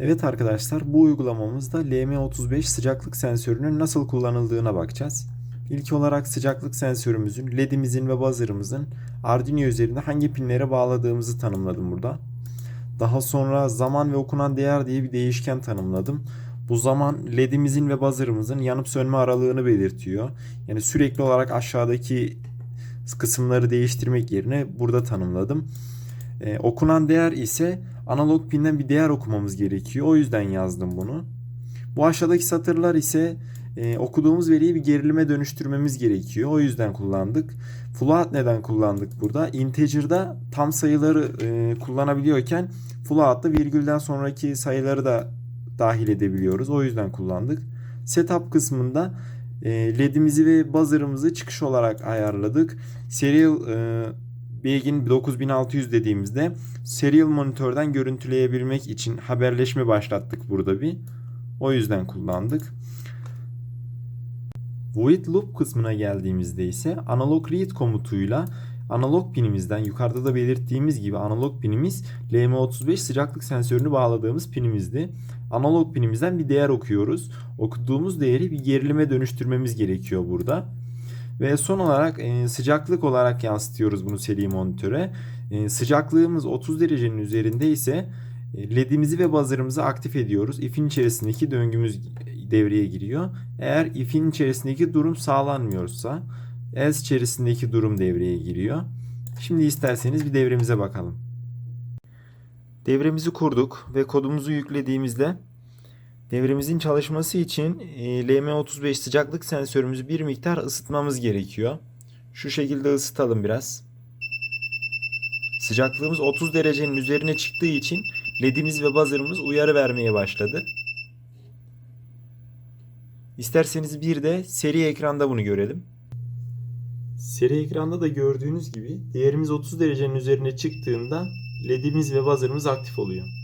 Evet arkadaşlar bu uygulamamızda LM35 sıcaklık sensörünün nasıl kullanıldığına bakacağız. İlk olarak sıcaklık sensörümüzün, ledimizin ve buzzer'ımızın Arduino üzerinde hangi pinlere bağladığımızı tanımladım burada. Daha sonra zaman ve okunan değer diye bir değişken tanımladım. Bu zaman ledimizin ve buzzer'ımızın yanıp sönme aralığını belirtiyor. Yani sürekli olarak aşağıdaki kısımları değiştirmek yerine burada tanımladım. Ee, okunan değer ise analog pinden bir değer okumamız gerekiyor. O yüzden yazdım bunu. Bu aşağıdaki satırlar ise e, okuduğumuz veriyi bir gerilime dönüştürmemiz gerekiyor. O yüzden kullandık. Float neden kullandık burada? Integer'da tam sayıları e, kullanabiliyorken float'ta virgülden sonraki sayıları da dahil edebiliyoruz. O yüzden kullandık. Setup kısmında e, ledimizi ve buzzer'ımızı çıkış olarak ayarladık. Serial e, Begin 9600 dediğimizde serial monitörden görüntüleyebilmek için haberleşme başlattık burada bir. O yüzden kullandık. Void loop kısmına geldiğimizde ise analog read komutuyla analog pinimizden yukarıda da belirttiğimiz gibi analog pinimiz LM35 sıcaklık sensörünü bağladığımız pinimizdi. Analog pinimizden bir değer okuyoruz. Okuduğumuz değeri bir gerilime dönüştürmemiz gerekiyor burada. Ve son olarak e, sıcaklık olarak yansıtıyoruz bunu seri monitöre. E, sıcaklığımız 30 derecenin üzerinde ise e, ledimizi ve buzzer'ımızı aktif ediyoruz. If'in içerisindeki döngümüz devreye giriyor. Eğer if'in içerisindeki durum sağlanmıyorsa else içerisindeki durum devreye giriyor. Şimdi isterseniz bir devremize bakalım. Devremizi kurduk ve kodumuzu yüklediğimizde devremizin çalışması için e, LM35 sıcaklık sensörümüzü bir miktar ısıtmamız gerekiyor. Şu şekilde ısıtalım biraz. Sıcaklığımız 30 derecenin üzerine çıktığı için ledimiz ve buzzer'ımız uyarı vermeye başladı. İsterseniz bir de seri ekranda bunu görelim. Seri ekranda da gördüğünüz gibi değerimiz 30 derecenin üzerine çıktığında ledimiz ve buzzer'ımız aktif oluyor.